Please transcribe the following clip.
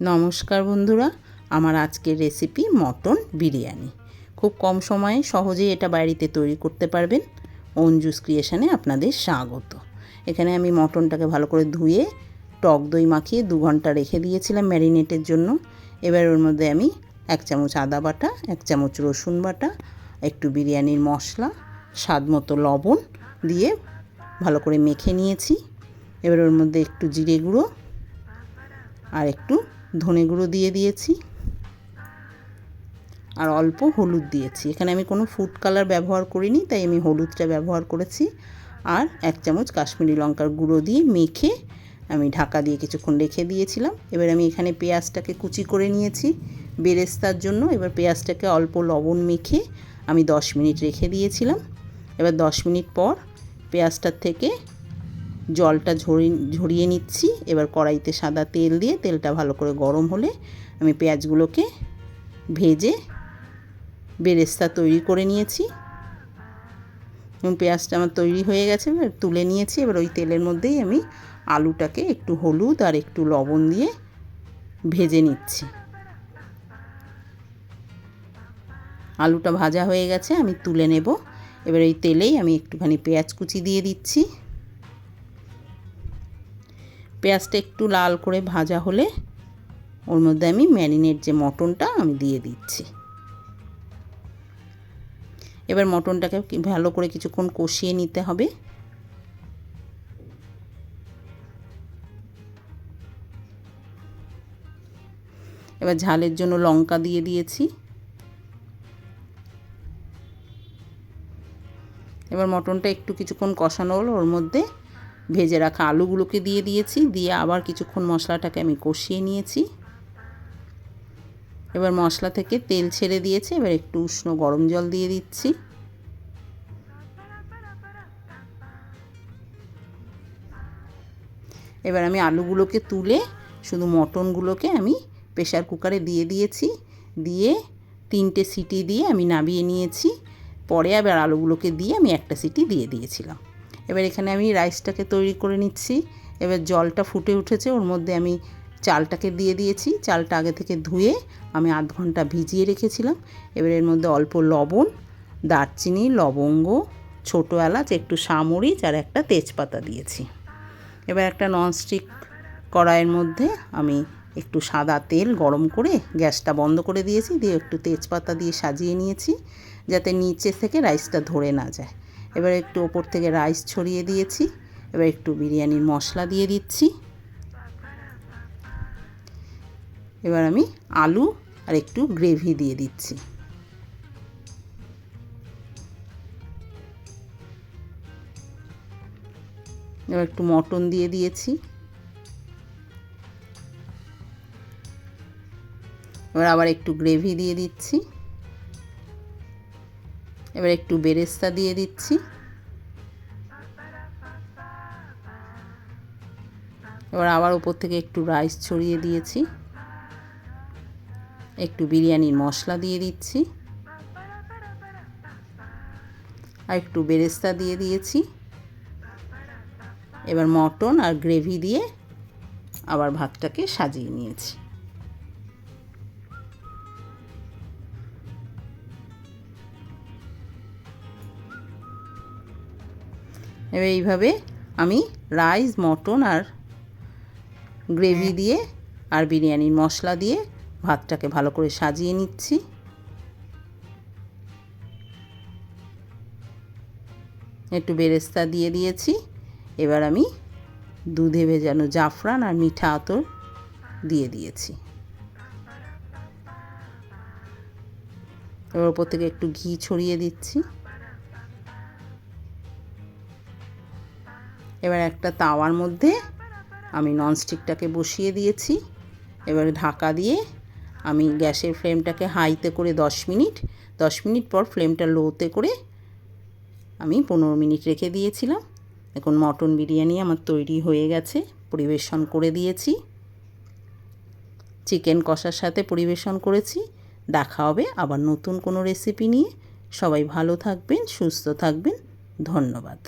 নমস্কার বন্ধুরা, আমার আজকের রেসিপি মটন বিরিয়ানি। খুব কম সময়ে সহজেই এটা বাড়িতে তৈরি করতে পারবেন। অঞ্জুস ক্রিয়েশানে আপনাদের স্বাগত। এখানে আমি মটনটাকে ভালো করে ধুয়ে, টক দই মাখিয়ে দু ঘণ্টা রেখে দিয়েছিলাম ম্যারিনেটের জন্য। এবার ওর মধ্যে আমি এক চামচ আদা বাটা, এক চামচ রসুন বাটা, একটু বিরিয়ানির মশলা, স্বাদ মতো লবণ দিয়ে ভালো করে মেখে নিয়েছি। এবার ওর মধ্যে একটু জিরে গুঁড়ো আর একটু ধনে গুঁড়ো দিয়ে দিয়েছি আর অল্প হলুদ দিয়েছি। এখানে আমি কোনো ফুড কালার ব্যবহার করিনি, তাই আমি হলুদটা ব্যবহার করেছি। আর এক চামচ কাশ্মীরি লঙ্কার গুঁড়ো দিয়ে মেখে আমি ঢাকা দিয়ে কিছুক্ষণ রেখে দিয়েছিলাম। এবার আমি এখানে পেঁয়াজটাকে কুচি করে নিয়েছি বেরেস্তার জন্য। এবার পেঁয়াজটাকে অল্প লবণ মেখে আমি দশ মিনিট রেখে দিয়েছিলাম। এবার দশ মিনিট পর পেঁয়াজটার থেকে জলটা ঝরি, ঝরিয়ে নিচ্ছি। এবার কড়াইতে সাদা তেল দিয়ে তেলটা ভালো করে গরম হলে আমি পেঁয়াজগুলোকে ভেজে বেরেস্তা তৈরি করে নিয়েছি। এবং পেঁয়াজটা আমার তৈরি হয়ে গেছে, এবার তুলে নিয়েছি। এবার ওই তেলের মধ্যেই আমি আলুটাকে একটু হলুদ আর একটু লবণ দিয়ে ভেজে নিচ্ছি। আলুটা ভাজা হয়ে গেছে, আমি তুলে নেব। এবার এই তেলেই আমি একটুখানি পেঁয়াজ কুচি দিয়ে দিচ্ছি। পেঁয়াজটা একটু লাল করে ভাজা হলে ওর মধ্যে আমি ম্যারিনেট যে মটনটা আমি দিয়ে দিচ্ছি। এবার মটনটাকে ভালো করে কিছুক্ষণ কষিয়ে নিতে হবে। এবার ঝালের জন্য লঙ্কা দিয়ে দিয়েছি। এবার মটনটা একটু কিছুক্ষণ কষানো হলো ওর মধ্যে। ভেজে রাখা আলুগুলোকে দিয়ে দিয়েছি, দিয়ে আবার কিছুক্ষণ মশলাটাকে আমি কষিয়ে নিয়েছি। এবার মশলা থেকে তেল ছেড়ে দিয়েছে, এবার একটু উষ্ণ গরম জল দিয়ে দিচ্ছি। এবার আমি আলুগুলোকে তুলে শুধু মটনগুলোকে আমি প্রেশার কুকারে দিয়ে দিয়েছি, দিয়ে তিনটে সিটি দিয়ে আমি নামিয়ে নিয়েছি। পরে আবার আলুগুলোকে দিয়ে আমি একটা সিটি দিয়ে দিয়েছিলাম। এবার এখানে আমি রাইসটাকে তৈরি করে নিচ্ছি। এবার জলটা ফুটে উঠেছে, ওর মধ্যে আমি চালটাকে দিয়ে দিয়েছি। চালটা আগে থেকে ধুয়ে আমি আধ ঘণ্টা ভিজিয়ে রেখেছিলাম। এবার এর মধ্যে অল্প লবণ, দারচিনি, লবঙ্গ, ছোটো এলাচ, একটু সামরিচ আর একটা তেজপাতা দিয়েছি। এবার একটা ননস্টিক কড়াইয়ের মধ্যে আমি একটু সাদা তেল গরম করে গ্যাসটা বন্ধ করে দিয়েছি। দিয়ে একটু তেজপাতা দিয়ে সাজিয়ে নিয়েছি, যাতে নিচে থেকে রাইসটা ধরে না যায়। এবার একটু ওপর থেকে রাইস ছড়িয়ে দিয়েছি। এবার একটু বিরিয়ানির মশলা দিয়ে দিচ্ছি। এবার আমি আলু আর একটু গ্রেভি দিয়ে দিচ্ছি। এবার একটু মটন দিয়ে দিয়েছি। এবার আবার একটু গ্রেভি দিয়ে দিচ্ছি। এবার একটু বেরেস্তা দিয়ে দিচ্ছি। এবার আবার উপর থেকে একটু রাইস ছড়িয়ে দিয়েছি। একটু বিরিয়ানির মশলা দিয়ে দিচ্ছি। আর একটু বেরেস্তা দিয়ে দিয়েছি। এবার মটন আর গ্রেভি দিয়ে আবার ভাতটাকে সাজিয়ে নিয়েছি। এবার এইভাবে আমি রাইস মটন আর গ্রেভি দিয়ে আর বিরিয়ানির মশলা দিয়ে ভাতটাকে ভালো করে সাজিয়ে নিচ্ছি। একটু বেরেস্তা দিয়ে দিয়েছি। এবার আমি দুধে ভেজানো জাফরান আর মিঠা আতর দিয়ে দিয়েছি। এবার ওপর থেকে একটু ঘি ছড়িয়ে দিচ্ছি। এবার একটা তাওয়ার মধ্যে আমি ননস্টিকটাকে বসিয়ে দিয়েছি। এবার ঢাকা দিয়ে আমি গ্যাসের ফ্লেমটাকে হাইতে করে দশ মিনিট দশ মিনিট পর ফ্লেমটা লোতে করে আমি পনেরো মিনিট রেখে দিয়েছিলাম। এখন মটন বিরিয়ানি আমার তৈরি হয়ে গেছে, পরিবেশন করে দিয়েছি। চিকেন কষার সাথে পরিবেশন করেছি। দেখা হবে আবার নতুন কোনো রেসিপি নিয়ে। সবাই ভালো থাকবেন, সুস্থ থাকবেন। ধন্যবাদ।